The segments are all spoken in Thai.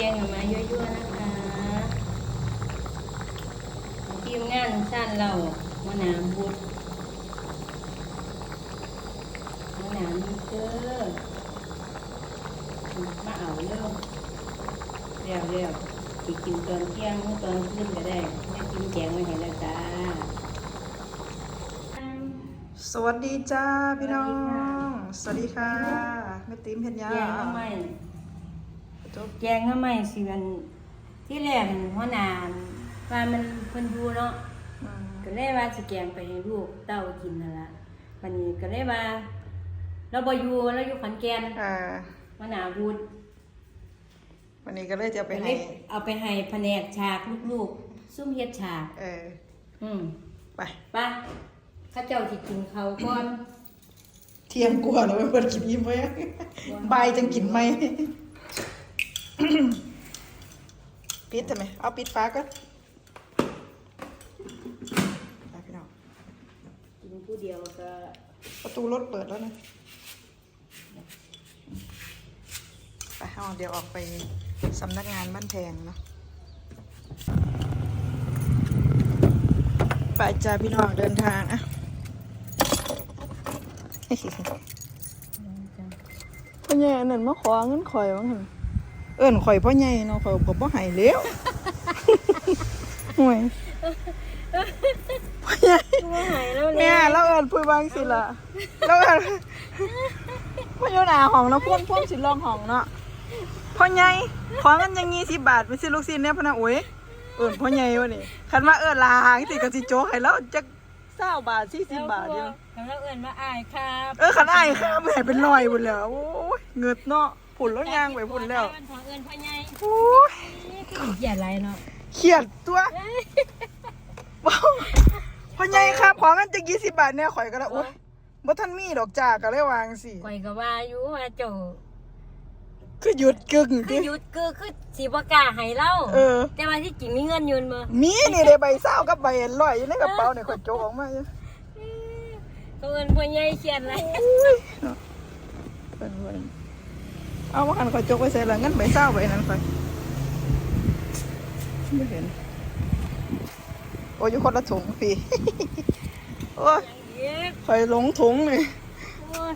แกงออกมายั่วๆนะคะทีมงานสั้นเรามะนาวบุตรมะนาวมีเกอร์มาเอาเร็วเร็วเร็วอีกกินตอนเที่ยงมื้อตอนคืนก็ได้แม่กินแกงไว้ให้แล้วจ้าสวัสดีจ้าพี่น้อสวัสดีค่ะงสวัสดีค่ะแม่ติ๋มเห็นยังแกงทำไม จบแกงทำไมสิมันที่แรกหัวหนานว่ามันเพิ่นดูเนาะอืมก็เลยว่าสิแกงไปให้ลูกเต้ากินนั่นละวันนี้ก็เลยว่า เราบ่อยู่เราอยู่ขอนแก่นอ่าหัวหนาบูดวันนี้ก็เลยจะไปก็เลให้ยเอาไปให้แผนกฉากลูกๆซุ่มเฮ็ดฉากเอออืมไปไป่ะข้าเจ้าสิกินเขาวก่อนเที่ยงกลัวาเนาะเปิดกินอิ่มไว้บายจังกินไหม ปิดทำไม เอาปิดฟ้าก็ไปพี่น้องกินผู้เดียวก็ประตูรถเปิดแล้วนะไปเอาเดี๋ยวออกไปสำนักงานบ้านแพงเนาะไปจ้าพี่น้องเดินทางอะพ่อใหญ่อันนั้นมาขอเงินข่อยว่าหั่น เอิ้นข่อยพ่อใหญ่เนาะข่อยก็บ่ให้แล้วห่วยพ่อใหญ่ว่าหายแล้วแม่เราเอิ้นพูดบางสิล่ะเราเอิ้นพ่ออยู่หน้าห้องเนาะพ่วงพ่วงสิรองห้องเนาะพ่อใหญ่ขอเงินจัง20บาทไปซื้อลูกชิ้นเนี่ยพะนะโอ้ยเอิ้นพ่อใหญ่วะนี่คันว่าเอิ้นลาหางสิก็สิโจกให้เราจัก20บาท40บาทอยู่แล้วเอิ้นว่าอายครับ เออขันอ้ายข้ามแห่เป็นรอยพุ่นแล้ว โอ้ยเงือดเนาะ ผุนแล้วยางไปพุ่นแล้วเอิ้นของเอิ้นพ่อใหญ่โอ้ยอย่าไรเนาะเขียดตัวว้าวพ่อใหญ่ครับขอเงินจะกี่สิบบาทเนี่ยข่อยก็แล้วโอ้ยบ่ทันมีดอกจ้าก็เลยวางสิก่อยก็ว่าอยู่ว่าเจ้าคือหยุดกึ่งคืติอหยุดคือคือสิบ่กล้าให้เล่าเออ แต่ว่าที่จริงมีเงินอยืนมามีนี่เลยใบเศร้ากับใบลอยอยู่ในกระเป๋าเนี่ยข่อยโจกออกมาอยู่ก็เอิ้นพ่อใหญ่เขียนอะไร เนาะเพิ่นเพิ่นเอาว่าคันข่อยโจกไว้ใส่ละเงินใบเศร้าใบนั้นข่อยไม่เห็น โอ้ยอยู่คนละถุงพี่ โอ้ยเย็บข่อยหลงถุงเลยโอ้ย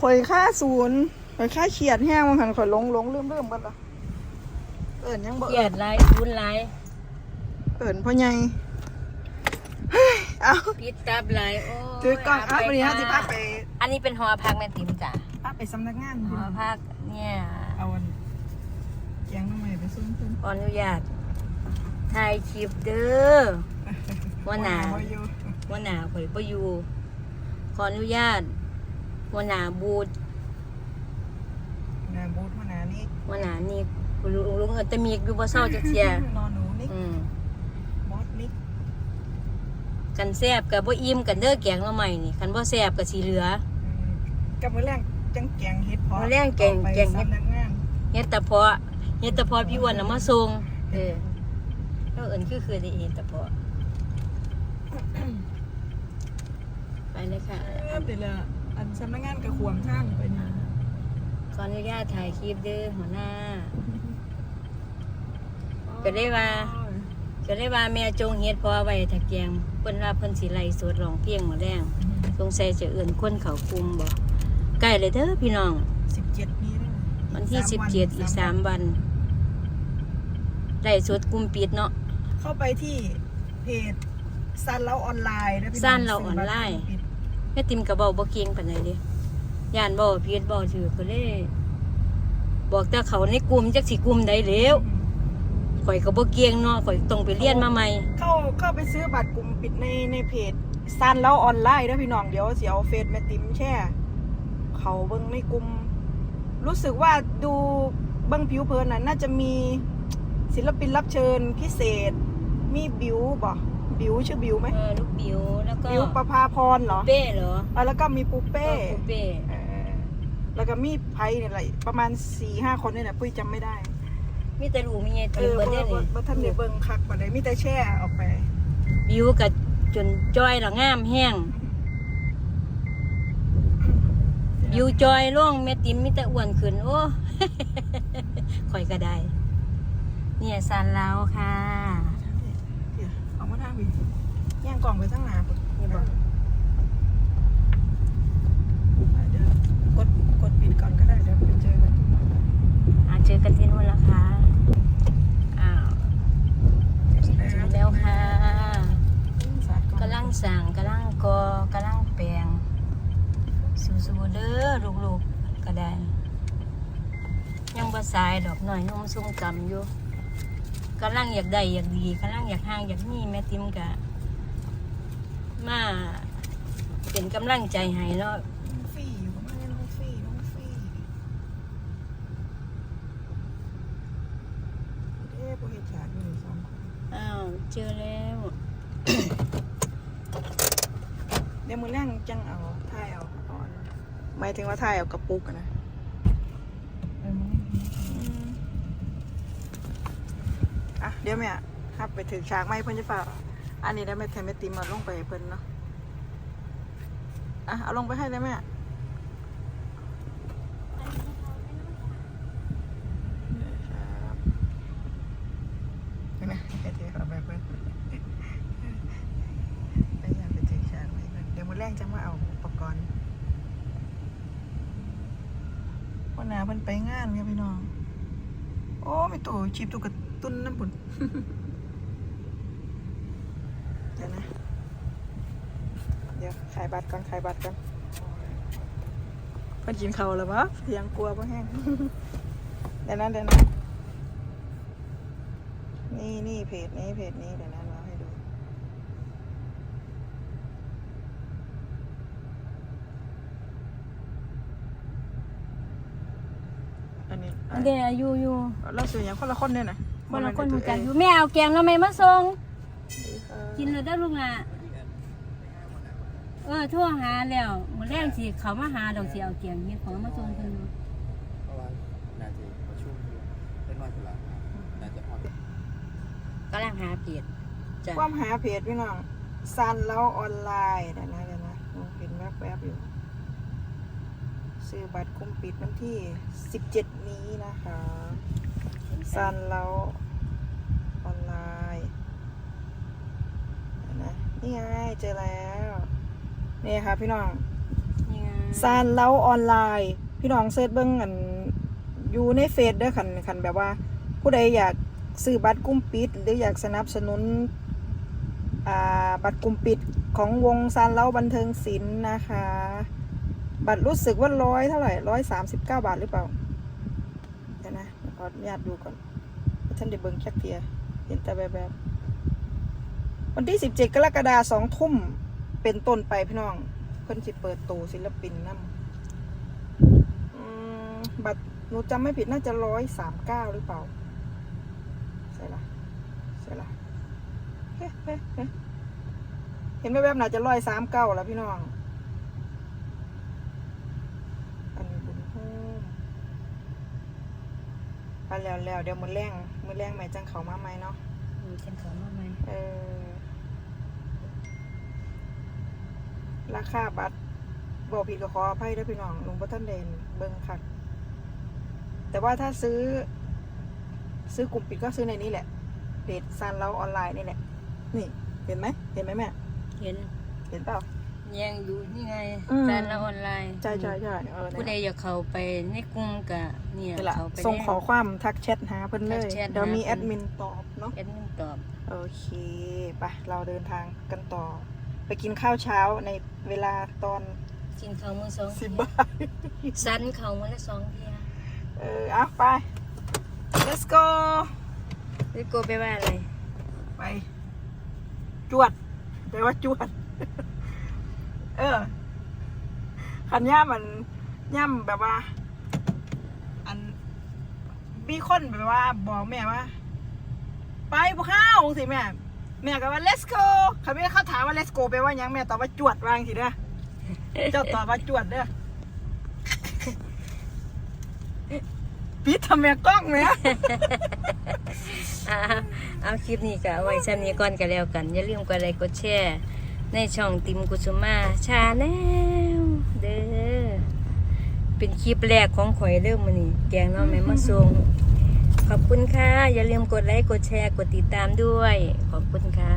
ข่อยค่าศูนย์ข่อยค่าเขียดแห้งมันหันข่อยหลงหลงลืมลืมกันละเอิญยังบ่เขีเอิยญนไรบุญไรเอิญพ่อใหญ่เฮ้ยเอาปิดตับไรโอ้ยถือกล่องอัพวันนี้ฮะที่พักไป อันนี้เป็นหอพักแม่ติ๋มจ้ะพัก ไปสำนักงานหอพักเนี่ยเอาอันแกงน้ำใหม่ไปซุ้มซุ้มขออนุญาตถ่ายคลิปเด้อว่าหนาบ่อยู่ว่าหนาข่อยบ่อยู่ขออนุญาตว่าหนาบูดนาบูธมานานี่ว่าหนานี่ลุงลุงเอิ้นแตะมีกอยู่บ่เศร้าจักเที่ยนอนหนูนี่อืมบอสนี่กันแซ่บกับบ่อิ่มกันเด้อแกงละใหม่นี่คันบ่แซ่บก็สิเหลืออืมกับมื้อแรง จังแกงเฮ็ดพอมื้อแลงแกงไปแกงเฮ็ดสำนักงานเฮ็ดแตะเพาะเฮ็ดแตะเพาะพี่อ้วนน่ะมาส่งเออแล้วเอิ้นคือคือได้เฮ็ดแตะเพาะ ไปเลยค่ะเดี๋ยวละอันสำนักงานกับขวมทางไปนี่ขออนุญาตถ่ายคลิปเด้อหัวหน้า ก็ได้ว่า ก็เลยว่าแม่จงเฮ็ดเพอไว้ถ้าแกงเพิ่นว่าเพิ่นสิไล่สดร้องเพลงหมดแรงสงสัยจะเอื่นคนเขาคุมบ่ ใกล้เลยเด้อพี่น้อง สิบเจ็ดนี้แล้ววันที่สิบเจ็ดอีกสามวันไล่สดกลุ่มปิดเนาะ เข้าไปที่เพจซันเราออนไลน์นะพี่ซันเราออนไลน์แม่ติมก็เว้าบ่เก่งปานใดเด้ย่านบ่ผิดบ่ถือก็เลย บอกแต่เขาในกลุ่มจักสิกลุ่มใดแล้วข่อยก็บ่เก่งเนาะข่อยต้องไปเรียนมาใหม่ เข้าเข้าไปซื้อบัตรกลุ่มปิดในในเพจซันเราออนไลน์นะพี่น้องเดี๋ยวเสียเอาเฟซแม่ติ๋มแช่ เขาเบิ้งในกลุ่มรู้สึกว่าดูเบิ้งผิวเพลินน่ะน่าจะมีศิลปินรับเชิญพิเศษ มีบิวบ่บิวชื่อบิวไหมเออลูกบิวแล้วก็บิวประภาพรเหรอเป้เหรออะแล้วก็มีปูเอเป้อปูเป้เออแล้วก็มีไพ่เนี่ยแหละประมาณสี่ห้าคนนี่แหละปุ้ยจำไม่ได้ มีแต่ลูกมีไงเอติมอเบิดเด้ว่านี่ว่าท่านได้เบิ่งคักบ่ได้มีแต่แช่ออกไปบิวกับจนจอยและงามแห้ง บิวจอยล่งแม่ติ๋มมีแต่อ้วนขึ้น โอ้ข่อยก็ได้ เนี่ยสันแล้วค่ะเดี๋ยวเอามาทางพี่ย่างกล่องไปทั้งหนาพุ่นนี่บอกเดี๋ยวกดกดปิดก่อนก็ได้เดี๋ยวไปเจอกันอาเจอกันที่นู่นแล้วค่ะอ้าวถึงแล้วค่ะสาดก่อนกำลังสั่งกำลังกอกำลังแปลง สู้ๆเด้อลูกๆก็ได้ ยังบ่สายดอกหน่อยนุ่มซุ่มกำอยู่กำลังอยากได้อยากดีกำลังอยากห่างอยากมีแม่ติมกะมาเป็นกำลังใจให้เนาะน้องฟี่อยู่กับแม่น้องฟี่น้องฟี่เอ๊ะพวกเห็ดฉากอยู่นี่สองคนอ้าวเจอแล้ว เดี๋ยวมือแรงจังเอาถ่ายเอาเอาอัน หมายถึงว่าถ่ายเอากระปุกอะนะอืมอะเดี๋ยวแม่ครับไปถึงฉากไม้เพิ่นจะฝากอันนี้ได้แม่แทนแม่ติมมาลงไปให้เพิ่นเนาะอะเอาลงไปให้ได้แม่ครับนี่นะไอ้ที่เขาแบบเพิ่น ไปอยากไปถึงฉากไม้เพิ่นเดี๋ยวมือแรงจังมาเอาอุปกรณ์วันหนาเพิ่น ไปงานครับพี่น้อง โอ้ไมีตัวชิปตัวกระตุ้นน้ำปุ่นเดี๋ยวนะ เดี๋ยวขายบัตรก่อนขายบัตรก่อนเพิ่นกินข้าแล้วปะยังกลัวปะแห้งเดี๋ยวนะเดี๋ยวนะนี่นี่เพจนี้เพจนี้เดี๋ยวนะ เราให้ดูอันนี้อันเดียวอยู่อยู่เราสื่ออย่างคนละคนเนี่ยนะคนละคนหูจักอยู่แม่เอาแกงแล้วแม่มาส่งเออกินเลยได้อลูกละเออโทั่วหาแล้วมื้อแรกสิเขามาหาดอกสิเอาแกงเฮ็ดของมาส่งเพิ่นอยู่เพราะว่าน่าจะประชุมอยู่เป็นวันตุลาน่าจะพอกำลังหาเพจจ้ะความหาเพจพี่น้องซันแล้วออนไลน์เดี๋ยวนะเดี๋ยวนะเห็นแวบๆอยู่ ซื้อบัตรกลุ่มปิดวันที่ 17 นี้นะคะซันแล้วออนไลน์เดี๋ยวนะนี่ไงเจอแล้วนี่ค่ะพี่น้องนี่ไงซานเล้าออนไลน์ พี่น้องเซิร์ชเบิ้งอันอยู่ในเฟซเด้อคันคันแบบว่า ผู้ใดอยากซื้อบัตรกลุ่มปิด หรืออยากสนับสนุนอ่าบัตรกลุ่มปิดของวงซานเล้าบันเทิงศิลป์นะคะ บัตรรู้สึกว่าร้อยเท่าไหร่ร้อยสามสิบเก้าบาทหรือเปล่าเดี๋ยวนะขออนุญาตดูก่อนท่านเดี๋ยวเบิ้งแค่เทียเห็นแต่แบบแบบๆวันที่สิบเจ็ดกรกฎาคมสองทุ่มเป็นต้นไปพี่น้อง เพิ่นสิเปิดตัวศิลปินนำอืมบัตรหนูจำไม่ผิดน่าจะร้อยสามเก้าหรือเปล่าใช่ละใช่ละเฮ้เฮ้เห็นไหมแบบๆน่าจะร้อยสามเก้าแล้วพี่น้อง อันนี้บุญโฮม ไปแล้วแล้วเดี๋ยวมือแรงมือแรงใหม่จังเขามาไหมเนาะมีเช่นเขามาไหมเออราคาบัตรบอกผิดก็ขออภัยด้วยพี่น้องลุงพ่ท่านเดนเบิ้งคักแต่ว่าถ้าซื้อ ซื้อกลุ่มปิดก็ซื้อในนี้แหละเพจซันเราออนไลน์นี่แหละนี่ เห็นไหมเห็นไหมแม่เห็น เห็นเปล่า ยังอยู่นี่ไงอืม จานละออนไลน์ใช่ใช่ใช่เออผู้ใดเนี่ยอยากเข้าไปในกลุ่มกะเนี่ยนี่แหละเข้าไปส่งในขอความทักแชทหาเพิ่นเลยทักแชทหา เดี๋ยวมีเพิ่นแอดมินตอบเนาะ แอดมินตอบ โอเคไปเราเดินทางกันต่อ ไปกินข้าวเช้าในเวลาตอนกินข้าวมื้อสองสิบบาทสันข้าวมื้อละสองเที่ยเออเอาไป let's go นี่โกไปว่าอะไรไป จวดแปลว่าจวด เออขันย่ามันย่ำแบบว่า อันมีคนแบบว่า บอกแม่ว่า ไปพวกข้าวสิแม่ แม่ก็ว่า let's go เขาไม่เขาถามว่า let's go ไปลว่ายังแม่ตอบว่าจวดวางทีเด้อเจ้าตอบว่าจวดเด้อปิดทำแม่กล้องแม่อ่าเอาคลิปนี้ก็ไว้ชั้นนี้ก่อนก็แล้วกัน อย่าลืมกดไลค์กดแชร์ ในช่องติมกุสุมาชาแนลเด้อเป็นคลิปแรกของข่อยเริ่มมานี่แกงน้องแม่มาส่งขอบคุณค่ะ อย่าลืมกดไลค์กดแชร์กดติดตามด้วย ขอบคุณค่ะ